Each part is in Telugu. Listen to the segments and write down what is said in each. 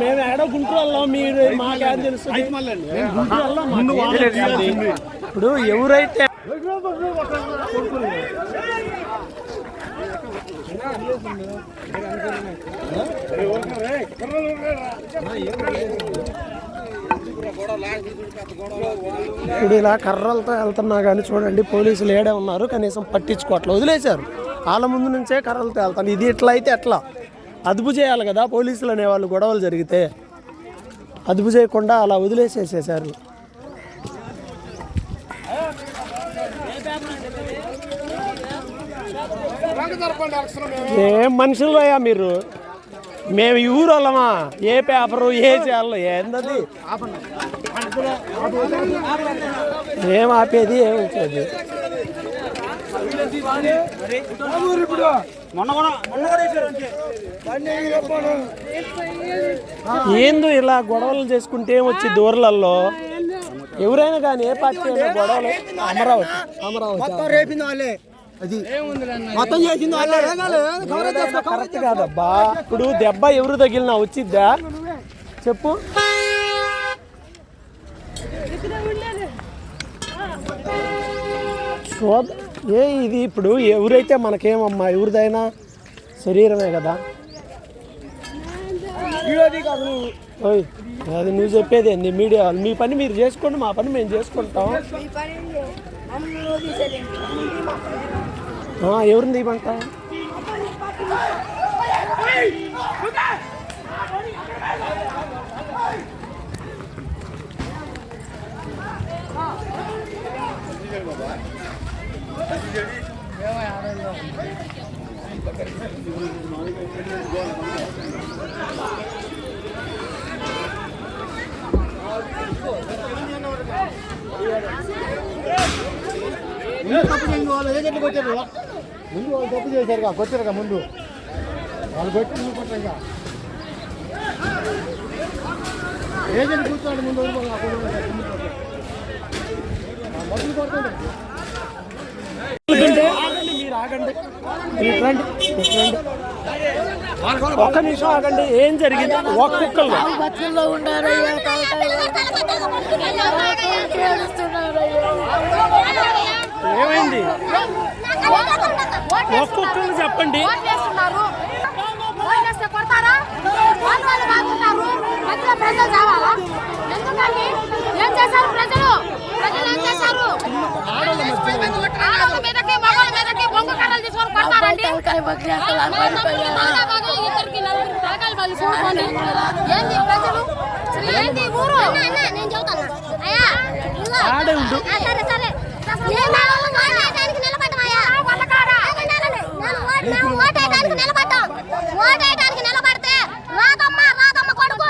మేము ఏడ గుంటూరు వెళ్ళాం మీరు మాకేం తెలుసు? గుంటూరు వెళ్ళాం. ఇప్పుడు ఎవరైతే ఇప్పుడు ఇలా కర్రలతో వెళ్తున్నా కానీ చూడండి పోలీసులు ఏడే ఉన్నారు కనీసం పట్టించుకోవట్లేదు. వదిలేశారు. వాళ్ళ ముందు నుంచే కర్రలతో వెళ్తాను. ఇది ఇట్లా అయితే ఎట్లా? అదుపు చేయాలి కదా పోలీసులు అనేవాళ్ళు గొడవలు జరిగితే అదుపు చేయకుండా అలా వదిలేసేసేసారు ఏం మనుషులు అయ్యా మీరు? మేము ఈ ఊరు వాళ్ళమా? ఏ పేపరు ఏ చేయాలో ఏందది? ఏం ఆపేది ఏం వచ్చేది? ఏందో ఇలా గొడవలు చేసుకుంటే ఏమొచ్చి దూరలలో ఎవరైనా కానీ ఏ పార్టీ అయినా గొడవలు అమరావతి అమరావతి అది. మొత్తం చేసింది కరెక్ట్ కాదబ్బా. ఇప్పుడు దెబ్బ ఎవరు తగిలినా వచ్చిద్దా? చెప్పు. శోధ ఏ ఇది ఇప్పుడు ఎవరైతే మనకేమమ్మా ఎవరిదైనా శరీరమే కదా? ఓయ్ అది నువ్వు చెప్పేది ఏంది? మీడియా వాళ్ళు మీ పని మీరు చేసుకోండి మా పని మేము చేసుకుంటాం. ఎవరిని తీయమంటావు ముందు తప్పు చేయండి వాళ్ళు ఏజెంట్లు కొట్టారు ముందు వాళ్ళు తప్పు చేశారు కొట్టారు ముందు వాళ్ళు కొట్టి నువ్వు కొట్టారు ఇక. ఏజెంట్ కూర్చోండి ముందు మొదలు కొడుతుంది ఆగండి మీరు ఆగండి మీరు రండి మీరు రండి ఒక్క నిమిషం ఆగండి. ఏం జరిగింది? ఒక్కొక్కరు బతుల్లో ఉండారయ్యా ఏమైంది ఒక్కొక్కరు చెప్పండి. ఏం చేశారు ప్రజలు ప్రజలు ఏం చేశారు ఆడవాళ్ళ తలకాయలు పగిలి ఇదిగో. ఆడే ఉండు సరే సరే నేను ఓటేయడానికి నిలబడ్డామయ్యా. నేను ఓట్- మేము ఓటేయడానికి నిలబడ్డాం. ఓటేయడానికి నిలబడితే రాధమ్మ, రాధమ్మ కొడుకు.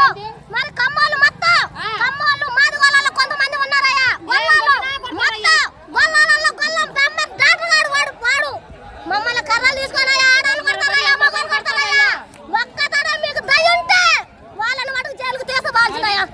మరి కమ్మోళ్ళు మొత్తం, కమ్మోళ్ళు, మాదిగోళ్ళలో కొంతమంది ఉన్నారయ్యా. గొల్లాలు, మొత్తం, గొల్లాలలో గొల్లం బెమ్మ డాక్టర్ గాడు వాడు వాడు. మమ్మల్ని కర్రలు తీసుకొని అయ్యా, ఆడవాళ్ళు కొడతారయ్యా, మగవాళ్ళు కొడతారయ్యా. ఒక్కతరం మీకు దయ ఉంటే వాళ్ళని మటుకు జైలుకు తీసుకోవాల్సిందయ్యా. మేము ఇంతకంటే ఇంకా చెప్పలేం. మేము ఓటేయాలా? మూడు గంట ఐదు గంటల ఆరు ఏడింటి కాడికి నిలబడ్డామయ్యా మేము ఇంతవరకు ఓటేయాలా? మేము ఓటేయడానికి వచ్చినాం ఈ నా కొడుకులు ఎట్ట చేస్తారని మీకు పుణ్యం ఉండేది వాళ్ళని మటుకు ఈ ఊర్లో నుంచి కమ్మాలి ఓట్లు తీసుకుపోతే మేము ఓట్లేస్తాం ఈ రాజ్యం మొత్తం కమ్మలదేనా కమ్మలదేనా ఈ రాజ్యం ఇంకెవరికి కాదా ఈ ఊరు కమ్మలదేనా కమ్మలకి ఎదురు ఎవరు లేరా ఎవరు లేరన్నా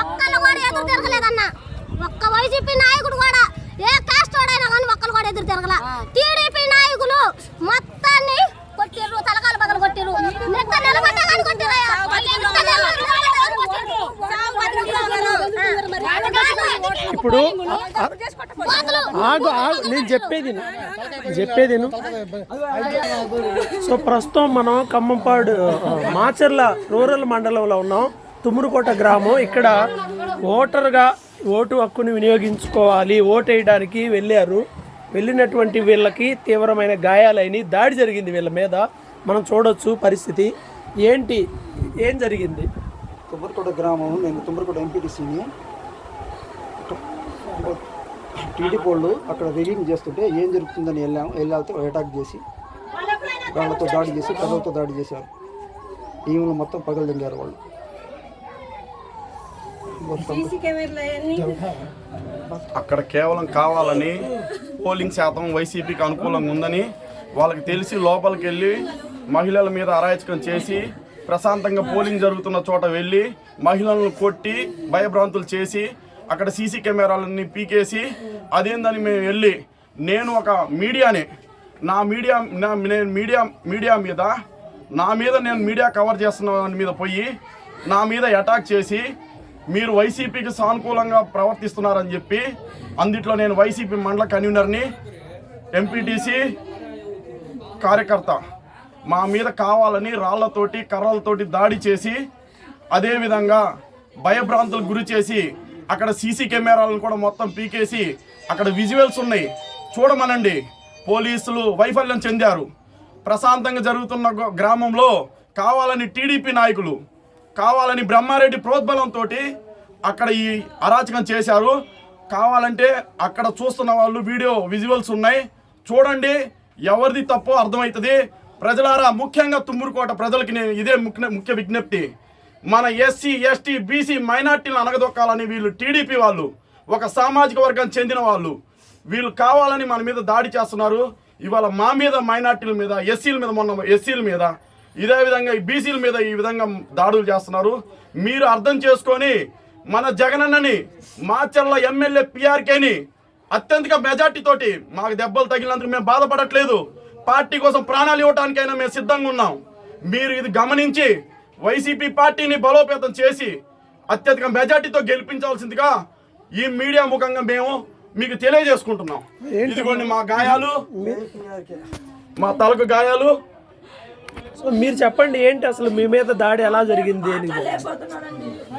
ఒక్కళ్ళు కూడా ఎదురు తిరగలేదన్న ఒక్క వైసీపీ నాయకుడు కూడా ఏ కాస్ట్ వాడైనా కానీ ఒక్కళ్ళు కూడా ఎదురు తిరగల టీడీపీ నాయకులు మొత్తాన్ని కొట్టిర్రు తలకాలు కొట్టిర్రు నిలబడ్డా కానీ ఇప్పుడు నేను చెప్పేది చెప్పేది సో ప్రస్తుతం మనం ఖమ్మంపాడు మాచర్ల రూరల్ మండలంలో ఉన్నాం. తుమ్మురుకోట గ్రామం. ఇక్కడ ఓటర్గా ఓటు హక్కుని వినియోగించుకోవాలి ఓటు వేయడానికి వెళ్ళారు. వెళ్ళినటువంటి వీళ్ళకి తీవ్రమైన గాయాలైన దాడి జరిగింది వీళ్ళ మీద. మనం చూడొచ్చు పరిస్థితి. ఏంటి? ఏం జరిగింది? తుమ్మరకోట గ్రామం నేను తుమ్మరకోట ఎంపీటీసీని టీడీ పోళ్ళు అక్కడ వెరిఫింగ్ చేస్తుంటే ఏం జరుగుతుందని వెళ్ళాము వెళ్ళాలితే అటాక్ చేసి రాళ్ళతో దాడి చేసి కర్రలతో దాడి చేశారు. ఈమెను మొత్తం పగలు దింగారు వాళ్ళు అక్కడ కేవలం కావాలని పోలింగ్ శాతం వైసీపీకి అనుకూలంగా ఉందని వాళ్ళకి తెలిసి లోపలికి వెళ్ళి మహిళల మీద అరాచకం చేసి ప్రశాంతంగా పోలింగ్ జరుగుతున్న చోట వెళ్ళి మహిళలను కొట్టి భయభ్రాంతులు చేసి అక్కడ సీసీ కెమెరాలన్నీ పీకేసి అదేందని మేము వెళ్ళి నేను ఒక మీడియాని నా మీడియా నా నేను మీడియా మీడియా మీద నా మీద నేను మీడియా కవర్ చేస్తున్న దాని మీద పోయి నా మీద అటాక్ చేసి మీరు వైసీపీకి సానుకూలంగా ప్రవర్తిస్తున్నారని చెప్పి అందిట్లో నేను వైసీపీ మండల కన్వీనర్ని ఎంపీటీసీ కార్యకర్త మా మీద కావాలని రాళ్ళతోటి కర్రలతోటి దాడి చేసి అదేవిధంగా భయభ్రాంతులకు గురి చేసి అక్కడ సీసీ కెమెరాలను కూడా మొత్తం పీకేసి అక్కడ విజువల్స్ ఉన్నాయి. చూడమనండి. పోలీసులు వైఫల్యం చెందారు. ప్రశాంతంగా జరుగుతున్న గ్రామంలో కావాలని టీడీపీ నాయకులు కావాలని బ్రహ్మారెడ్డి ప్రోద్బలంతో అక్కడ ఈ అరాచకం చేశారు. కావాలంటే అక్కడ చూస్తున్న వాళ్ళు వీడియో విజువల్స్ ఉన్నాయి. చూడండి. ఎవరిది తప్పో అర్థమవుతుంది. ప్రజలారా ముఖ్యంగా తుమ్మూరుకోట ప్రజలకి నేను ఇదే ముఖ్య ముఖ్య విజ్ఞప్తి. మన ఎస్సీ ఎస్టీ బీసీ మైనార్టీలను అనగదొక్కాలని వీళ్ళు టీడీపీ వాళ్ళు ఒక సామాజిక వర్గం చెందిన వాళ్ళు. వీళ్ళు కావాలని మన మీద దాడి చేస్తున్నారు. ఇవాళ మా మీద మైనార్టీల మీద ఎస్సీల మీద మొన్న ఎస్సీల మీద ఇదే విధంగా ఈ బీసీల మీద ఈ విధంగా దాడులు చేస్తున్నారు. మీరు అర్థం చేసుకొని మన జగనన్నని మాచర్ల ఎమ్మెల్యే పిఆర్కేని అత్యధిక మెజార్టీ తోటి మాకు దెబ్బలు తగిలినందుకు మేము బాధపడట్లేదు. పార్టీ కోసం ప్రాణాలు ఇవ్వటానికైనా మేము సిద్ధంగా ఉన్నాం. మీరు ఇది గమనించి వైసీపీ పార్టీని బలోపేతం చేసి అత్యధిక మెజార్టీతో గెలిపించాల్సిందిగా ఈ మీడియా ముఖంగా మేము మీకు తెలియజేసుకుంటున్నాం. ఇదిగోండి మా గాయాలు. మా తలకు గాయాలు. సో మీరు చెప్పండి ఏంటి అసలు మీ మీద దాడి ఎలా జరిగింది అని?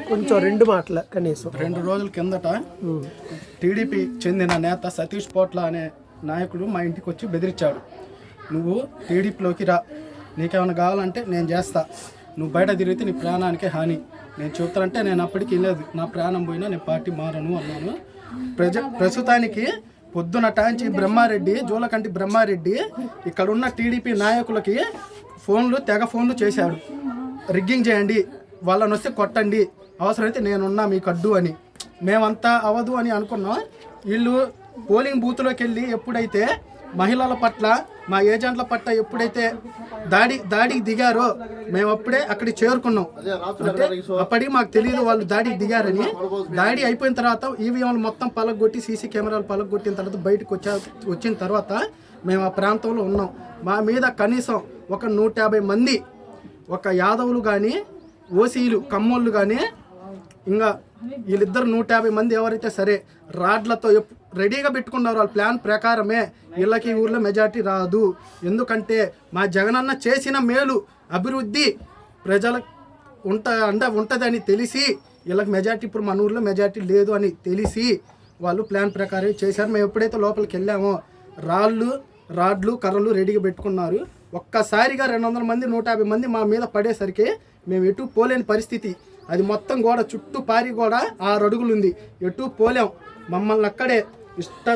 కొంచెం రెండు మాటల కనీసం. రెండు రోజుల కిందట టీడీపీ చెందిన నేత సతీష్ పోట్ల అనే నాయకుడు మా ఇంటికి వచ్చి బెదిరించాడు. నువ్వు టీడీపీలోకి రా. నీకేమైనా కావాలంటే నేను చేస్తా. నువ్వు బయట తిరిగితే నీ ప్రాణానికే హాని. నేను చెప్తానంటే నేను అప్పటికి లేదు. నా ప్రాణం పోయినా నేను పార్టీ మారను అన్నాను. ప్రజ ప్రస్తుతానికి పొద్దున టాంచి బ్రహ్మారెడ్డి జూలకంటి బ్రహ్మారెడ్డి ఇక్కడున్న టీడీపీ నాయకులకి ఫోన్లు తెగ ఫోన్లు చేశాడు. రిగ్గింగ్ చేయండి. వాళ్ళని వస్తే కొట్టండి. అవసరమైతే నేనున్నా మీకు అడ్డు అని. మేమంతా అవదు అని అనుకున్నాం. వీళ్ళు పోలింగ్ బూత్లోకి వెళ్ళి ఎప్పుడైతే మహిళల పట్ల మా ఏజెంట్ల పట్ల ఎప్పుడైతే దాడి దాడికి దిగారో మేము అప్పుడే అక్కడికి చేరుకున్నాం. అంటే అప్పటికి మాకు తెలియదు వాళ్ళు దాడికి దిగారని. దాడి అయిపోయిన తర్వాత ఈవీఎంలు మొత్తం పలగొట్టి సీసీ కెమెరాలు పలగొట్టిన తర్వాత బయటకు వచ్చా వచ్చిన తర్వాత మేము ఆ ప్రాంతంలో ఉన్నాం. మా మీద కనీసం ఒక నూట యాభై మంది ఒక యాదవులు కానీ ఓసీలు కమ్మోళ్ళు కానీ ఇంకా వీళ్ళిద్దరు నూట యాభై మంది ఎవరైతే సరే రాడ్లతో రెడీగా పెట్టుకున్నారు. వాళ్ళ ప్లాన్ ప్రకారమే వీళ్ళకి ఊర్లో మెజార్టీ రాదు. ఎందుకంటే మా జగనన్న చేసిన మేలు అభివృద్ధి ప్రజల ఉంట అంటే ఉంటుందని తెలిసి వీళ్ళకి మెజార్టీ ఇప్పుడు మన ఊర్లో మెజార్టీ లేదు అని తెలిసి వాళ్ళు ప్లాన్ ప్రకారం చేశారు. మేము ఎప్పుడైతే లోపలికి వెళ్ళామో రాళ్ళు రాడ్లు కర్రలు రెడీగా పెట్టుకున్నారు. ఒక్కసారిగా రెండు వందల మంది నూట యాభై మంది మా మీద పడేసరికి మేము ఎటు పోలేని పరిస్థితి. అది మొత్తం గోడ చుట్టూ పారి గోడ ఆరు అడుగులు ఉంది. ఎటు పోలేం. మమ్మల్ని అక్కడే ఇష్ట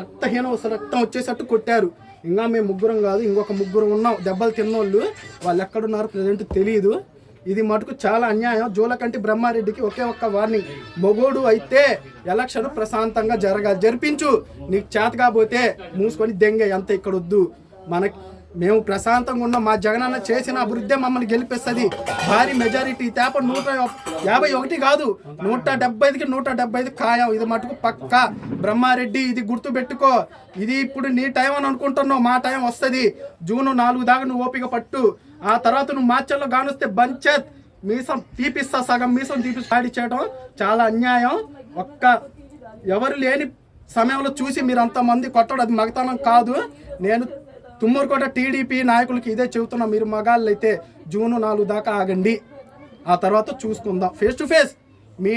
రక్తహీనం రక్తం వచ్చేసట్టు కొట్టారు. ఇంకా మేము ముగ్గురం కాదు ఇంకొక ముగ్గురు ఉన్నాం. దెబ్బలు తిన్నోళ్ళు వాళ్ళు ఎక్కడున్నారు ప్రజెంట్ తెలియదు ఇది మటుకు చాలా అన్యాయం. జూలకంటి బ్రహ్మారెడ్డికి ఒకే ఒక్క వార్నింగ్. మొగోడు అయితే ఎలక్షన్ ప్రశాంతంగా జరగాలి. జరిపించు. నీకు చేత కాబోతే మూసుకొని దెంగే అంత ఇక్కడ వద్దు మనకి మేము ప్రశాంతంగా ఉన్న. మా జగనన్న చేసిన అభివృద్ధి మమ్మల్ని గెలిపిస్తుంది. భారీ మెజారిటీ. తేప నూట యాభై ఒకటి కాదు. నూట డెబ్బైకి నూట డెబ్బై ఐదు ఖాయం. ఇది మటుకు పక్క. బ్రహ్మారెడ్డి ఇది గుర్తు పెట్టుకో ఇది ఇప్పుడు నీ టైం అని అనుకుంటున్నావు. మా టైం వస్తుంది. జూన్ నాలుగు దాకా నువ్వు ఓపిక పట్టు. ఆ తర్వాత నువ్వు మార్చల్లో కానొస్తే బంచెత్. మీసం తీపిస్తా సగం మీసం తీపిస్తా దాడి చేయడం చాలా అన్యాయం. ఒక్క ఎవరు లేని సమయంలో చూసి మీరు అంతమంది కొట్టడం అది మగతనం కాదు. నేను తుమ్మూరుకోట టీడీపీ నాయకులకి ఇదే చెబుతున్న మీరు మగాళ్ళు అయితే జూను నాలుగు దాకా ఆగండి. ఆ తర్వాత చూసుకుందాం. Face to face me